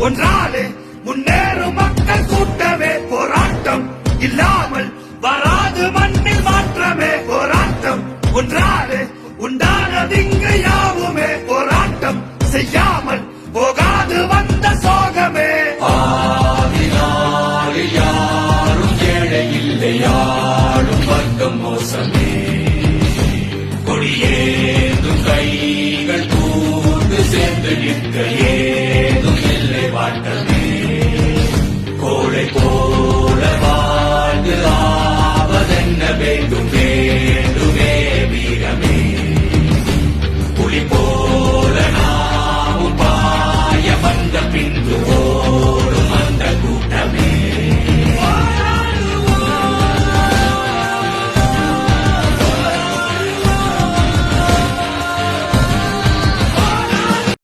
ஒன்றாலே முன்னேறும் மக்கள் கூட்டமே போராட்டம். இல்லாமல் வராது மண்ணில் மாற்றமே போராட்டம். ஒன்றாலே உண்டானதிங்கு யாவுமே போராட்டம். செய்யாமல் போகாது வந்த சோகமே. யாரும் ஏழை இல்லை யாரும் வர்க்கம் மோசமே. கொடியேந்தும் கைகள் கூர்ந்து சேர்ந்து நிற்கையே மந்த பின்புவோ